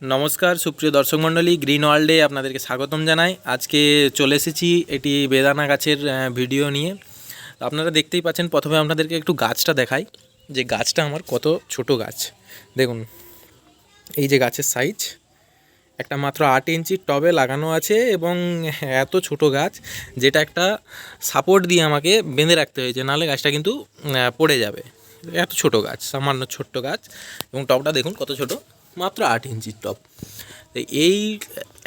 নমস্কার, সুপ্রিয় দর্শক মণ্ডলী, গ্রিন ওয়ার্ল্ডে আপনাদেরকে স্বাগতম জানাই। আজকে চলে এসেছি এটি বেদানা গাছের ভিডিও নিয়ে। আপনারা দেখতেই পাচ্ছেন, প্রথমে আপনাদেরকে একটু গাছটা দেখাই। যে গাছটা আমার কত ছোট গাছ। দেখুন, এই যে গাছের সাইজ একটা মাত্র আট ইঞ্চির টবে লাগানো আছে এবং এত ছোট গাছ, যেটা একটা সাপোর্ট দিয়ে আমাকে বেঁধে রাখতে হয়েছে, নাহলে গাছটা কিন্তু পড়ে যাবে। এত ছোট গাছ, সামান্য ছোট্ট গাছ। এবং টবটা দেখুন কত ছোট। মাত্র আট ইঞ্চির টপ। এই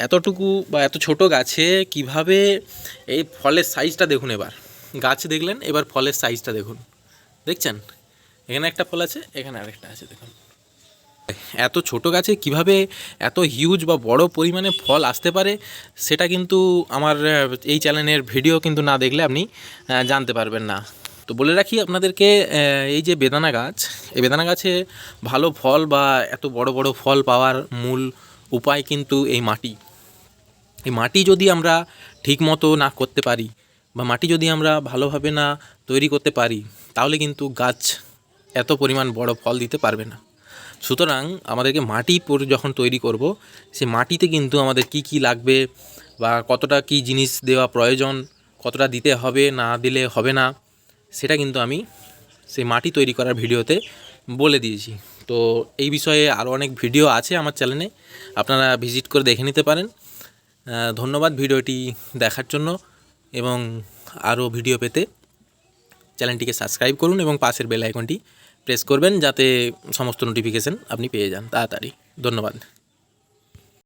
এতটুকু বা এত ছোট গাছে কীভাবে এই ফলের সাইজটা দেখুন এবার। গাছ দেখলেন, এবার ফলের সাইজটা দেখুন। দেখছেন? এখানে একটা ফল আছে, এখানে আরেকটা আছে, দেখুন। এত ছোট গাছে কীভাবে এত হিউজ বা বড় পরিমাণে ফল আসতে পারে, সেটা কিন্তু আমার এই চ্যানেলের ভিডিও কিন্তু না দেখলে আপনি জানতে পারবেন না। তো বলে রাখি আপনাদেরকে এই যে বেদানা গাছ, এই বেদানা গাছে ভালো ফল বা এত বড় বড় ফল পাওয়ার মূল উপায় কিন্তু এই মাটি। এই মাটি যদি আমরা ঠিকমতো না করতে পারি বা মাটি যদি আমরা ভালোভাবে না তৈরি করতে পারি, তাহলে কিন্তু গাছ এত পরিমাণ বড় ফল দিতে পারবে না। সুতরাং আমাদেরকে মাটি যখন তৈরি করব, সে মাটিতে কিন্তু আমাদের কি কি লাগবে বা কতটা কি জিনিস দেওয়া প্রয়োজন, কতটা দিতে হবে না দিলে হবে না সেটা কিন্তু আমি সেই মাটি তৈরি করার ভিডিওতে বলে দিয়েছি। তো এই বিষয়ে আরও অনেক ভিডিও আছে আমার চ্যানেলে, আপনারা ভিজিট করে দেখে নিতে পারেন। ধন্যবাদ ভিডিওটি দেখার জন্য এবং আরও ভিডিও পেতে চ্যানেলটিকে সাবস্ক্রাইব করুন এবং পাশের বেল আইকনটি প্রেস করবেন যাতে সমস্ত নোটিফিকেশান আপনি পেয়ে যান তাড়াতাড়ি। ধন্যবাদ।